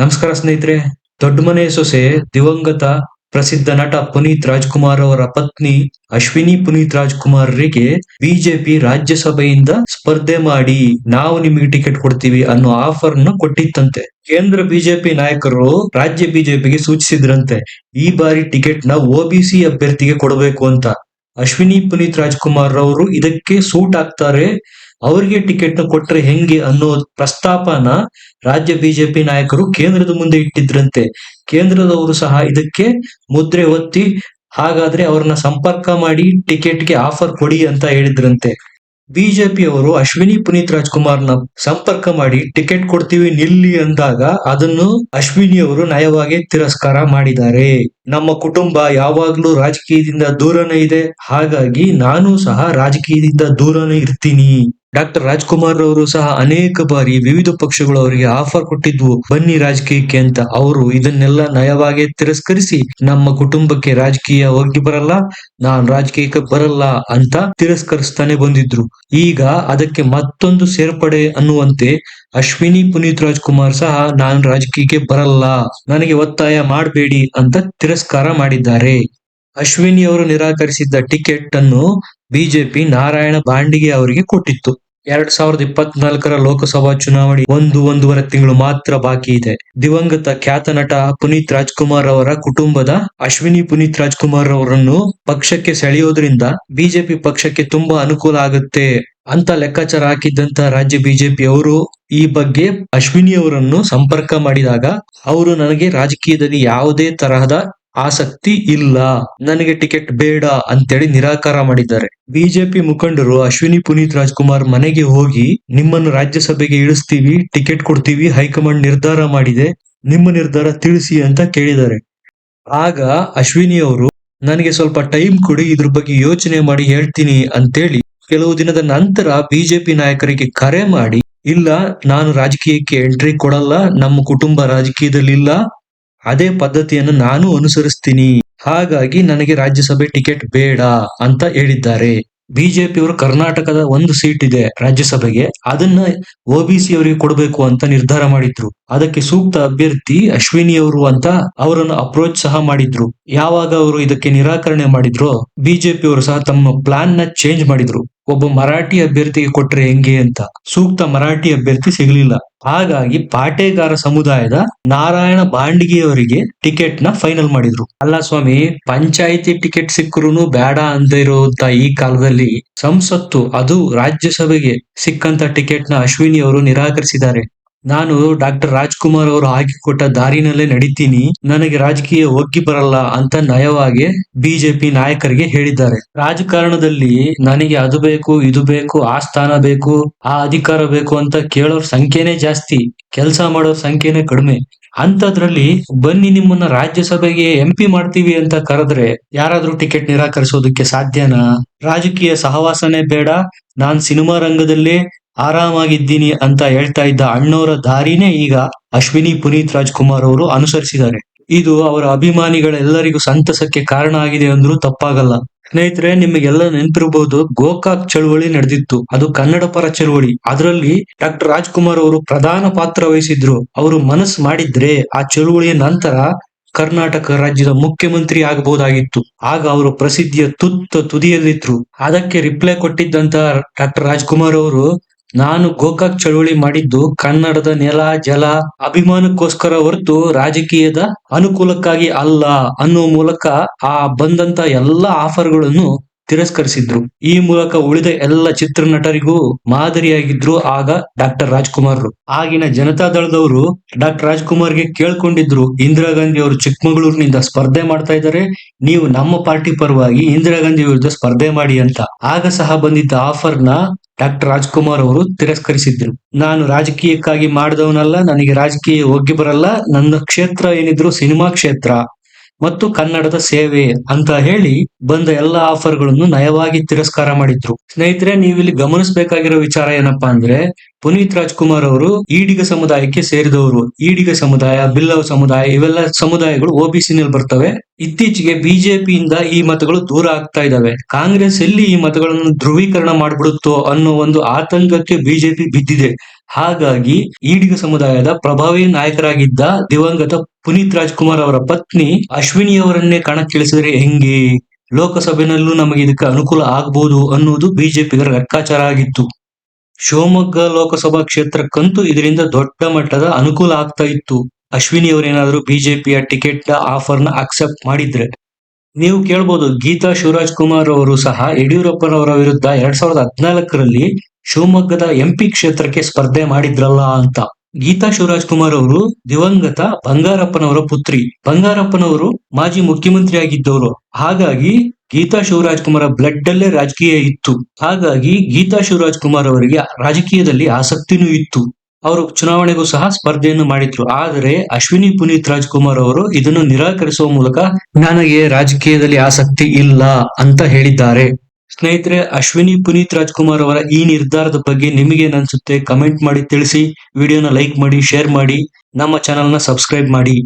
ನಮಸ್ಕಾರ ಸ್ನೇಹಿತರೆ. ದೊಡ್ಡ ಮನೆ ಸೊಸೆ ದಿವಂಗತ ಪ್ರಸಿದ್ಧ ನಟ ಪುನೀತ್ ರಾಜ್ಕುಮಾರ್ ಅವರ ಪತ್ನಿ ಅಶ್ವಿನಿ ಪುನೀತ್ ರಾಜ್ಕುಮಾರ್ರಿಗೆ ಬಿಜೆಪಿ ರಾಜ್ಯಸಭೆಯಿಂದ ಸ್ಪರ್ಧೆ ಮಾಡಿ ನಾವು ನಿಮಗೆ ಟಿಕೆಟ್ ಕೊಡ್ತೀವಿ ಅನ್ನೋ ಆಫರ್ನ ಕೊಟ್ಟಿತ್ತಂತೆ. ಕೇಂದ್ರ ಬಿಜೆಪಿ ನಾಯಕರು ರಾಜ್ಯ ಬಿಜೆಪಿಗೆ ಸೂಚಿಸಿದ್ರಂತೆ, ಈ ಬಾರಿ ಟಿಕೆಟ್ನ ಒಬಿಸಿ ಅಭ್ಯರ್ಥಿಗೆ ಕೊಡಬೇಕು ಅಂತ. ಅಶ್ವಿನಿ ಪುನೀತ್ ರಾಜ್ಕುಮಾರ್ ಅವರು ಇದಕ್ಕೆ ಸೂಟ್ ಆಗ್ತಾರೆ. ಅವರಿಗೆ ಟಿಕೆಟ್ನ ಕೊಟ್ರೆ ಹೆಂಗೆ ಅನ್ನೋ ಪ್ರಸ್ತಾಪನ ರಾಜ್ಯ ಬಿಜೆಪಿ ನಾಯಕರು ಕೇಂದ್ರದ ಮುಂದೆ ಇಟ್ಟಿದ್ರಂತೆ. ಕೇಂದ್ರದವರು ಸಹ ಇದಕ್ಕೆ ಮುದ್ರೆ ಒತ್ತಿ, ಹಾಗಾದ್ರೆ ಅವ್ರನ್ನ ಸಂಪರ್ಕ ಮಾಡಿ ಟಿಕೆಟ್ಗೆ ಆಫರ್ ಕೊಡಿ ಅಂತ ಹೇಳಿದ್ರಂತೆ. ಬಿಜೆಪಿ ಅವರು ಅಶ್ವಿನಿ ಪುನೀತ್ ರಾಜ್ಕುಮಾರ್ನ ಸಂಪರ್ಕ ಮಾಡಿ ಟಿಕೆಟ್ ಕೊಡ್ತೀವಿ ನಿಲ್ಲಿ ಅಂದಾಗ ಅದನ್ನು ಅಶ್ವಿನಿ ಅವರು ನಯವಾಗಿ ತಿರಸ್ಕಾರ ಮಾಡಿದ್ದಾರೆ. ನಮ್ಮ ಕುಟುಂಬ ಯಾವಾಗ್ಲೂ ರಾಜಕೀಯದಿಂದ ದೂರನೇ ಇದೆ. ಹಾಗಾಗಿ ನಾನು ಸಹ ರಾಜಕೀಯದಿಂದ ದೂರನೇ ಇರ್ತೀನಿ. ಡಾಕ್ಟರ್ ರಾಜ್ಕುಮಾರ್ ಅವರು ಸಹ ಅನೇಕ ಬಾರಿ ವಿವಿಧ ಪಕ್ಷಗಳು ಅವರಿಗೆ ಆಫರ್ ಕೊಟ್ಟಿದ್ವು ಬನ್ನಿ ರಾಜಕೀಯಕ್ಕೆ ಅಂತ. ಅವರು ಇದನ್ನೆಲ್ಲ ನಯವಾಗಿ ತಿರಸ್ಕರಿಸಿ, ನಮ್ಮ ಕುಟುಂಬಕ್ಕೆ ರಾಜಕೀಯ ಹೋಗಿ ಬರಲ್ಲ, ನಾನ್ ರಾಜಕೀಯಕ್ಕೆ ಬರಲ್ಲ ಅಂತ ತಿರಸ್ಕರಿಸ್ತಾನೆ ಬಂದಿದ್ರು. ಈಗ ಅದಕ್ಕೆ ಮತ್ತೊಂದು ಸೇರ್ಪಡೆ ಅನ್ನುವಂತೆ ಅಶ್ವಿನಿ ಪುನೀತ್ ರಾಜ್ಕುಮಾರ್ ಸಹ, ನಾನ್ ರಾಜಕೀಯಕ್ಕೆ ಬರಲ್ಲ, ನನಗೆ ಒತ್ತಾಯ ಮಾಡಬೇಡಿ ಅಂತ ತಿರಸ್ಕಾರ ಮಾಡಿದ್ದಾರೆ. ಅಶ್ವಿನಿ ಅವರು ನಿರಾಕರಿಸಿದ್ದ ಟಿಕೆಟ್ ಅನ್ನು ಬಿಜೆಪಿ ನಾರಾಯಣ ಬಾಂಡಿಗೆ ಅವರಿಗೆ ಕೊಟ್ಟಿತ್ತು. ಎರಡ್ ಸಾವಿರದ ಇಪ್ಪತ್ನಾಲ್ಕರ ಲೋಕಸಭಾ ಚುನಾವಣೆ ಒಂದು ಒಂದೂವರೆ ತಿಂಗಳು ಮಾತ್ರ ಬಾಕಿ ಇದೆ. ದಿವಂಗತ ಖ್ಯಾತ ನಟ ಪುನೀತ್ ರಾಜ್ಕುಮಾರ್ ಅವರ ಕುಟುಂಬದ ಅಶ್ವಿನಿ ಪುನೀತ್ ರಾಜ್ಕುಮಾರ್ ಅವರನ್ನು ಪಕ್ಷಕ್ಕೆ ಸೆಳೆಯೋದ್ರಿಂದ ಬಿಜೆಪಿ ಪಕ್ಷಕ್ಕೆ ತುಂಬಾ ಅನುಕೂಲ ಆಗುತ್ತೆ ಅಂತ ಲೆಕ್ಕಾಚಾರ ಹಾಕಿದ್ದಂತ ರಾಜ್ಯ ಬಿಜೆಪಿ ಅವರು ಈ ಬಗ್ಗೆ ಅಶ್ವಿನಿ ಅವರನ್ನು ಸಂಪರ್ಕ ಮಾಡಿದಾಗ ಅವರು ನನಗೆ ರಾಜಕೀಯದಲ್ಲಿ ಯಾವುದೇ ತರಹದ ಆಸಕ್ತಿ ಇಲ್ಲ. ನನಗೆ ಟಿಕೆಟ್ ಬೇಡ ಅಂತೇಳಿ ನಿರಾಕಾರ ಮಾಡಿದ್ದಾರೆ. ಬಿಜೆಪಿ ಮುಖಂಡರು ಅಶ್ವಿನಿ ಪುನೀತ್ ರಾಜ್ಕುಮಾರ್ ಮನೆಗೆ ಹೋಗಿ, ನಿಮ್ಮನ್ನು ರಾಜ್ಯಸಭೆಗೆ ಇಳಿಸ್ತೀವಿ, ಟಿಕೆಟ್ ಕೊಡ್ತೀವಿ, ಹೈಕಮಾಂಡ್ ನಿರ್ಧಾರ ಮಾಡಿದೆ, ನಿಮ್ಮ ನಿರ್ಧಾರ ತಿಳಿಸಿ ಅಂತ ಕೇಳಿದ್ದಾರೆ. ಆಗ ಅಶ್ವಿನಿ ಅವರು, ನನಗೆ ಸ್ವಲ್ಪ ಟೈಮ್ ಕೊಡಿ, ಇದ್ರ ಬಗ್ಗೆ ಯೋಚನೆ ಮಾಡಿ ಹೇಳ್ತೀನಿ ಅಂತೇಳಿ ಕೆಲವು ದಿನದ ನಂತರ ಬಿಜೆಪಿ ನಾಯಕರಿಗೆ ಕರೆ ಮಾಡಿ, ಇಲ್ಲ, ನಾನು ರಾಜಕೀಯಕ್ಕೆ ಎಂಟ್ರಿ ಕೊಡಲ್ಲ, ನಮ್ಮ ಕುಟುಂಬ ರಾಜಕೀಯದಲ್ಲಿ ಇಲ್ಲ ಅದೇ ಪದ್ಧತಿಯನ್ನು ನಾನು ಅನುಸರಿಸ್ತೀನಿ. ಹಾಗಾಗಿ ನನಗೆ ರಾಜ್ಯಸಭೆ ಟಿಕೆಟ್ ಬೇಡ ಅಂತ ಹೇಳಿದ್ದಾರೆ. ಬಿಜೆಪಿ ಅವರು ಕರ್ನಾಟಕದ ಒಂದು ಸೀಟ್ ಇದೆ ರಾಜ್ಯಸಭೆಗೆ. ಅದನ್ನ ಒಬಿಸಿ ಅವರಿಗೆ ಕೊಡಬೇಕು ಅಂತ ನಿರ್ಧಾರ ಮಾಡಿದ್ರು. ಅದಕ್ಕೆ ಸೂಕ್ತ ಅಭ್ಯರ್ಥಿ ಅಶ್ವಿನಿ ಅವರು ಅಂತ ಅವರನ್ನು ಅಪ್ರೋಚ್ ಸಹ ಮಾಡಿದ್ರು. ಯಾವಾಗ ಅವರು ಇದಕ್ಕೆ ನಿರಾಕರಣೆ ಮಾಡಿದ್ರು ಬಿಜೆಪಿ ಅವರು ಸಹ ತಮ್ಮ ಪ್ಲಾನ್ನ ಚೇಂಜ್ ಮಾಡಿದ್ರು. ಒಬ್ಬ ಮರಾಠಿ ಅಭ್ಯರ್ಥಿಗೆ ಕೊಟ್ರೆ ಹೆಂಗೆ ಅಂತ. ಸೂಕ್ತ ಮರಾಠಿ ಅಭ್ಯರ್ಥಿ ಸಿಗಲಿಲ್ಲ. ಹಾಗಾಗಿ ಪಾಟೇಗಾರ ಸಮುದಾಯದ ನಾರಾಯಣ ಬಾಂಡಿಗೆಯವರಿಗೆ ಟಿಕೆಟ್ನ ಫೈನಲ್ ಮಾಡಿದ್ರು. ಅಲ್ಲ ಸ್ವಾಮಿ, ಪಂಚಾಯಿತಿ ಟಿಕೆಟ್ ಸಿಕ್ಕರು ಬೇಡ ಅಂತ ಇರುವಂತ ಈ ಕಾಲದಲ್ಲಿ ಸಂಸತ್ತು, ಅದು ರಾಜ್ಯಸಭೆಗೆ ಸಿಕ್ಕಂತ ಟಿಕೆಟ್ನ ಅಶ್ವಿನಿ ಅವರು ನಿರಾಕರಿಸಿದ್ದಾರೆ. ನಾನು ಡಾಕ್ಟರ್ ರಾಜ್ಕುಮಾರ್ ಅವರು ಹಾಕಿಕೊಟ್ಟ ದಾರಿನಲ್ಲೇ ನಡೀತೀನಿ. ನನಗೆ ರಾಜಕೀಯ ಒಗ್ಗಿ ಬರಲ್ಲ ಅಂತ ನಯವಾಗಿ ಬಿಜೆಪಿ ನಾಯಕರಿಗೆ ಹೇಳಿದ್ದಾರೆ. ರಾಜಕಾರಣದಲ್ಲಿ ನನಗೆ ಅದು ಬೇಕು, ಇದು ಬೇಕು, ಆ ಸ್ಥಾನ ಬೇಕು, ಆ ಅಧಿಕಾರ ಬೇಕು ಅಂತ ಕೇಳೋರ್ ಸಂಖ್ಯೆನೇ ಜಾಸ್ತಿ, ಕೆಲಸ ಮಾಡೋರ್ ಸಂಖ್ಯೆನೇ ಕಡಿಮೆ. ಅಂತದ್ರಲ್ಲಿ ಬನ್ನಿ ನಿಮ್ಮನ್ನ ರಾಜ್ಯಸಭೆಗೆ ಎಂ ಪಿ ಮಾಡ್ತೀವಿ ಅಂತ ಕರೆದ್ರೆ ಯಾರಾದ್ರೂ ಟಿಕೆಟ್ ನಿರಾಕರಿಸೋದಕ್ಕೆ ಸಾಧ್ಯನಾ? ರಾಜಕೀಯ ಸಹವಾಸನೇ ಬೇಡ. ನಾನ್ ಸಿನಿಮಾ ರಂಗದಲ್ಲೇ ಆರಾಮಾಗಿದ್ದೀನಿ ಅಂತ ಹೇಳ್ತಾ ಇದ್ದ ಅಣ್ಣವರ ದಾರಿನೇ ಈಗ ಅಶ್ವಿನಿ ಪುನೀತ್ ರಾಜ್ಕುಮಾರ್ ಅವರು ಅನುಸರಿಸಿದ್ದಾರೆ. ಇದು ಅವರ ಅಭಿಮಾನಿಗಳೆಲ್ಲರಿಗೂ ಸಂತಸಕ್ಕೆ ಕಾರಣ ಆಗಿದೆ ಅಂದ್ರೂ ತಪ್ಪಾಗಲ್ಲ. ಸ್ನೇಹಿತರೆ, ನಿಮಗೆಲ್ಲ ನೆನಪಿರಬಹುದು ಗೋಕಾಕ್ ಚಳುವಳಿ ನಡೆದಿತ್ತು. ಅದು ಕನ್ನಡ ಪರ ಚಳುವಳಿ. ಅದರಲ್ಲಿ ಡಾಕ್ಟರ್ ರಾಜ್ಕುಮಾರ್ ಅವರು ಪ್ರಧಾನ ಪಾತ್ರ ವಹಿಸಿದ್ರು. ಅವರು ಮನಸ್ಸು ಮಾಡಿದ್ರೆ ಆ ಚಳುವಳಿಯ ನಂತರ ಕರ್ನಾಟಕ ರಾಜ್ಯದ ಮುಖ್ಯಮಂತ್ರಿ ಆಗಬಹುದಾಗಿತ್ತು ಆಗ ಅವರು ಪ್ರಸಿದ್ಧಿಯ ತುತ್ತ ತುದಿಯಲ್ಲಿದ್ರು. ಅದಕ್ಕೆ ರಿಪ್ಲೈ ಕೊಟ್ಟಿದ್ದಂತ ಡಾಕ್ಟರ್ ರಾಜ್ಕುಮಾರ್ ಅವರು ನಾನು ಗೋಕಾಕ್ ಚಳುವಳಿ ಮಾಡಿದ್ದು ಕನ್ನಡದ ನೆಲ, ಜಲ ಅಭಿಮಾನಕ್ಕೋಸ್ಕರ ಹೊರತು ರಾಜಕೀಯದ ಅನುಕೂಲಕ್ಕಾಗಿ ಅಲ್ಲ ಅನ್ನುವ ಮೂಲಕ ಆ ಬಂದಂತ ಎಲ್ಲ ಆಫರ್ಗಳನ್ನು ತಿರಸ್ಕರಿಸಿದ್ರು. ಈ ಮೂಲಕ ಉಳಿದ ಎಲ್ಲ ಚಿತ್ರನಟರಿಗೂ ಮಾದರಿಯಾಗಿದ್ರು ಆಗ ಡಾಕ್ಟರ್ ರಾಜ್ಕುಮಾರ್ ಆಗಿನ ಜನತಾ ದಳದವರು ಡಾಕ್ಟರ್ ರಾಜ್ಕುಮಾರ್ಗೆ ಕೇಳ್ಕೊಂಡಿದ್ರು, ಇಂದಿರಾ ಗಾಂಧಿ ಅವರು ಚಿಕ್ಕಮಗಳೂರಿನಿಂದ ಸ್ಪರ್ಧೆ ಮಾಡ್ತಾ ಇದ್ದಾರೆ, ನೀವು ನಮ್ಮ ಪಾರ್ಟಿ ಪರವಾಗಿ ಇಂದಿರಾ ಗಾಂಧಿ ವಿರುದ್ಧ ಸ್ಪರ್ಧೆ ಮಾಡಿ ಅಂತ. ಆಗ ಸಹ ಬಂದಿದ್ದ ಆಫರ್ನ ಡಾಕ್ಟರ್ ರಾಜ್ಕುಮಾರ್ ಅವರು ತಿರಸ್ಕರಿಸಿದ್ರು ನಾನು ರಾಜಕೀಯಕ್ಕಾಗಿ ಮಾಡಿದವನಲ್ಲ, ನನಗೆ ರಾಜಕೀಯ ಹೋಗಿ ಬರಲ್ಲ, ನನ್ನ ಕ್ಷೇತ್ರ ಏನಿದ್ರು ಸಿನಿಮಾ ಕ್ಷೇತ್ರ ಮತ್ತು ಕನ್ನಡದ ಸೇವೆ ಅಂತ ಹೇಳಿ ಬಂದ ಎಲ್ಲ ಆಫರ್ಗಳನ್ನು ನಯವಾಗಿ ತಿರಸ್ಕಾರ ಮಾಡಿದ್ರು. ಸ್ನೇಹಿತರೆ, ನೀವಿಲ್ಲಿ ಗಮನಿಸಬೇಕಾಗಿರೋ ವಿಚಾರ ಏನಪ್ಪಾ ಅಂದ್ರೆ ಪುನೀತ್ ರಾಜ್ಕುಮಾರ್ ಅವರು ಈಡಿಗ ಸಮುದಾಯಕ್ಕೆ ಸೇರಿದವರು. ಈಡಿಗ ಸಮುದಾಯ, ಬಿಲ್ಲವ ಸಮುದಾಯ ಇವೆಲ್ಲ ಸಮುದಾಯಗಳು ಒಬಿಸಿ ನಲ್ಲಿ ಬರ್ತವೆ. ಇತ್ತೀಚೆಗೆ ಬಿಜೆಪಿಯಿಂದ ಈ ಮತಗಳು ದೂರ ಆಗ್ತಾ ಇದಾವೆ. ಕಾಂಗ್ರೆಸ್ ಎಲ್ಲಿ ಈ ಮತಗಳನ್ನು ಧ್ರುವೀಕರಣ ಮಾಡ್ಬಿಡುತ್ತೋ ಅನ್ನೋ ಒಂದು ಆತಂಕಕ್ಕೆ ಬಿಜೆಪಿ ಬಿದ್ದಿದೆ. ಹಾಗಾಗಿ ಈಡಿಗ ಸಮುದಾಯದ ಪ್ರಭಾವಿ ನಾಯಕರಾಗಿದ್ದ ದಿವಂಗತ ಪುನೀತ್ ರಾಜ್ಕುಮಾರ್ ಅವರ ಪತ್ನಿ ಅಶ್ವಿನಿ ಅವರನ್ನೇ ಕಣಕ್ಕಿಳಿಸಿದ್ರೆ ಹೆಂಗೆ? ಲೋಕಸಭೆನಲ್ಲೂ ನಮಗೆ ಇದಕ್ಕೆ ಅನುಕೂಲ ಆಗ್ಬಹುದು ಅನ್ನುವುದು ಬಿಜೆಪಿಗರ ಲೆಕ್ಕಾಚಾರ ಆಗಿತ್ತು. ಶಿವಮೊಗ್ಗ ಲೋಕಸಭಾ ಕ್ಷೇತ್ರಕ್ಕಂತೂ ಇದರಿಂದ ದೊಡ್ಡ ಮಟ್ಟದ ಅನುಕೂಲ ಆಗ್ತಾ ಇತ್ತು. ಅಶ್ವಿನಿ ಅವರೇನಾದ್ರೂ ಬಿಜೆಪಿಯ ಟಿಕೆಟ್ ಆಫರ್ನ ಅಕ್ಸೆಪ್ಟ್ ಮಾಡಿದ್ರೆ? ನೀವು ಕೇಳ್ಬೋದು, ಗೀತಾ ಶಿವರಾಜ್ ಕುಮಾರ್ ಅವರು ಸಹ ಯಡಿಯೂರಪ್ಪನವರ ವಿರುದ್ಧ ಎರಡ್ ಸಾವಿರದ ಹದಿನಾಲ್ಕರಲ್ಲಿ ಶಿವಮೊಗ್ಗದ ಎಂಪಿ ಕ್ಷೇತ್ರಕ್ಕೆ ಸ್ಪರ್ಧೆ ಮಾಡಿದ್ರಲ್ಲ ಅಂತ. ಗೀತಾ ಶಿವರಾಜ್ ಕುಮಾರ್ ಅವರು ದಿವಂಗತ ಬಂಗಾರಪ್ಪನವರ ಪುತ್ರಿ. ಬಂಗಾರಪ್ಪನವರು ಮಾಜಿ ಮುಖ್ಯಮಂತ್ರಿ ಆಗಿದ್ದವರು ಹಾಗಾಗಿ ಗೀತಾ ಶಿವರಾಜ್ ಕುಮಾರ್ ಬ್ಲಡ್ ಅಲ್ಲೇ ರಾಜಕೀಯ ಇತ್ತು. ಹಾಗಾಗಿ ಗೀತಾ ಶಿವರಾಜ್ ಕುಮಾರ್ ಅವರಿಗೆ ರಾಜಕೀಯದಲ್ಲಿ ಆಸಕ್ತಿನೂ ಇತ್ತು. ಅವರು ಚುನಾವಣೆಗೂ ಸಹ ಸ್ಪರ್ಧೆಯನ್ನು ಮಾಡಿದ್ರು. ಆದರೆ ಅಶ್ವಿನಿ ಪುನೀತ್ ರಾಜ್ಕುಮಾರ್ ಅವರು ಇದನ್ನು ನಿರಾಕರಿಸುವ ಮೂಲಕ ನನಗೆ ರಾಜಕೀಯದಲ್ಲಿ ಆಸಕ್ತಿ ಇಲ್ಲ ಅಂತ ಹೇಳಿದ್ದಾರೆ. ಸ್ನೇಹಿತರೆ, ಅಶ್ವಿನಿ ಪುನೀತ್ ರಾಜ್ಕುಮಾರ್ ಅವರ ಈ ನಿರ್ಧಾರದ ಬಗ್ಗೆ ನಿಮಗೆ ಅನ್ಸುತ್ತೆ ಕಮೆಂಟ್ ಮಾಡಿ ತಿಳಿಸಿ. ವಿಡಿಯೋನ ಲೈಕ್ ಮಾಡಿ ಶೇರ್ ಮಾಡಿ. ನಮ್ಮ ಚಾನೆಲ್ನ ಸಬ್ಸ್ಕ್ರೈಬ್ ಮಾಡಿ.